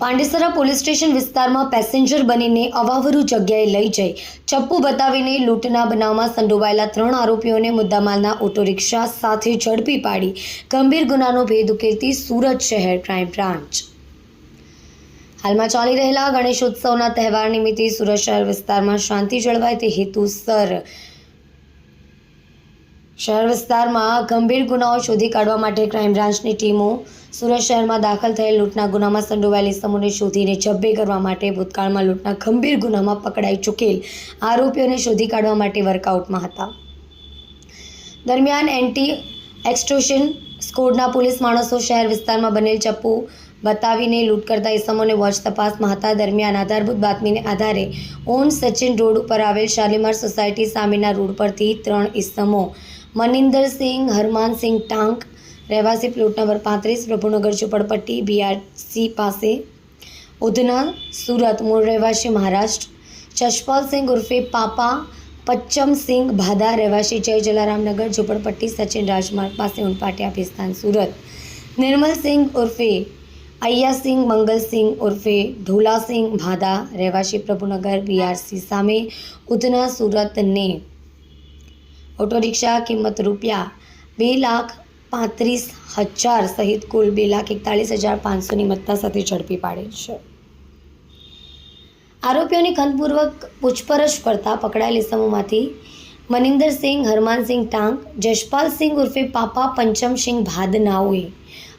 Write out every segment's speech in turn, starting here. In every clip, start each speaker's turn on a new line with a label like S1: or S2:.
S1: Pandesara police station વિસ્તારમાં passenger બનીને અવાવરૂ જગ્યાએ લઈ જઈ ચપ્પુ બતાવીને લૂંટના બનાવમાં સંડોવાયેલા ત્રણ આરોપીઓને મુદ્દામાલના ઓટો રિક્ષા સાથે ઝડપી પાડી ગંભીર ગુનાનો ભેદ ઉકેલતી સુરત શહેર ક્રાઇમ બ્રાન્ચ. હાલમાં ચાલી રહેલા ગણેશોત્સવના તહેવાર નિમિત્તે સુરત શહેર વિસ્તારમાં શાંતિ જળવાય તે હેતુસર શહેર વિસ્તારમાં ગંભીર ગુનાઓ શોધી કાઢવા માટે ક્રાઇમ બ્રાન્ચની ટીમો સુરત શહેરમાં દાખલ થયેલ લૂંટના ગુનામાં સંડોવાયેલી સમૂહને શોધીને જબ્બે કરવા માટે ભૂતકાળમાં લૂંટના ગંભીર ગુનામાં પકડાઈ ચૂકેલ આરોપીઓને શોધી કાઢવા માટે વર્કઆઉટમાં હતા. દરમિયાન એન્ટી એક્સટોશન સ્કોડના પોલીસ માણસો શહેર વિસ્તારમાં બનેલ ચપ્પુ બતાવીને લૂંટ કરતા ઇસમોને વોચ તપાસમાં હતા. દરમિયાન આધારભૂત બાતમીને આધારે ઓન સચિન રોડ ઉપર આવેલ શાલીમાર સોસાયટી સામેના રોડ પરથી ત્રણ ઇસમો મનિંદરસિંહ હરમાનસિંહ ટાંક રહેવાસી પ્લોટ નંબર પાંત્રીસ પ્રભુનગર ઝુંપડપટ્ટી બીઆરસી પાસે ઉધના સુરત મૂળ રહેવાસી મહારાષ્ટ્ર જશપાલસિંહ ઉર્ફે પાપા પચ્ચમસિંહ ભાદા રહેવાસી જય જલારામનગર ઝુંપડપટ્ટી સચિન રાજમાર્ગ પાસે ઉનપાટિયા ભિસ્તાન સુરત નિર્મલસિંહ ઉર્ફે અય્યાસિંહ મંગલસિંહ ઉર્ફે ઢોલાસિંહ ભાદા રહેવાસી પ્રભુનગર બીઆરસી સામે ઉધના સુરતને ઓટો રિક્ષા કિંમત રૂપિયા બે લાખ પાંત્રીસ હજાર સહિત કુલ બે લાખ એકતાલીસ હજાર પાંચસોની મત્તા સાથે ઝડપી પાડે છે. આરોપીઓની ખંતપૂર્વક પૂછપરછ કરતા પકડાયેલ ઇસમોમાંથી મનિંદરસિંહ હરમાનસિંહ ટાંક જશપાલસિંહ ઉર્ફે પાપા પંચમસિંહ ભાદનાઓએ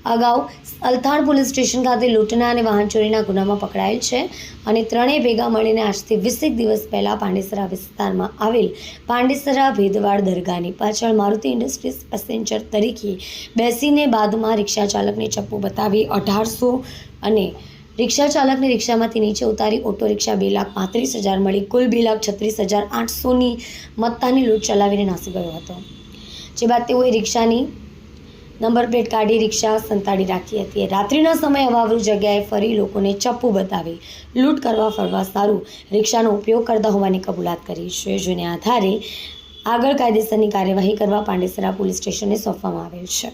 S1: અગાઉ અલથાણ પોલીસ સ્ટેશન ખાતે લૂંટના અને વાહન ચોરીના ગુનામાં પકડાયેલ છે અને ત્રણેય ભેગા મળીને આજથી વીસેક દિવસ પહેલાં પાંડેસરા વિસ્તારમાં આવેલ પાંડેસરા ભેદવાડ દરગાહની પાછળ મારુતિ ઇન્ડસ્ટ્રીઝ પેસેન્જર તરીકે બેસીને બાદમાં રિક્ષા ચાલકને ચપ્પુ બતાવી અઢારસો અને રિક્ષા ચાલકને રિક્ષામાંથી નીચે ઉતારી ઓટો રિક્ષા બે લાખ પાંત્રીસ હજાર મળી. કુલ બે લાખ છત્રીસ હજાર આઠસોની મત્તાની લૂંટ ચલાવીને નાસી ગયો હતો. જે બાદ તેઓએ રિક્ષાની નંબર પ્લેટ કાઢી રિક્ષા સંતાડી રાખી હતી. રાત્રિના સમયે અવાવરૂ જગ્યાએ ફરી લોકોને ચપ્પુ બતાવી લૂંટ કરવા ફરવા સારું રિક્ષાનો ઉપયોગ કરતા હોવાની કબૂલાત કરી. છે આધારે આગળ કાયદેસરની કાર્યવાહી કરવા પાંડેસરા પોલીસ સ્ટેશને સોંપવામાં આવેલ છે.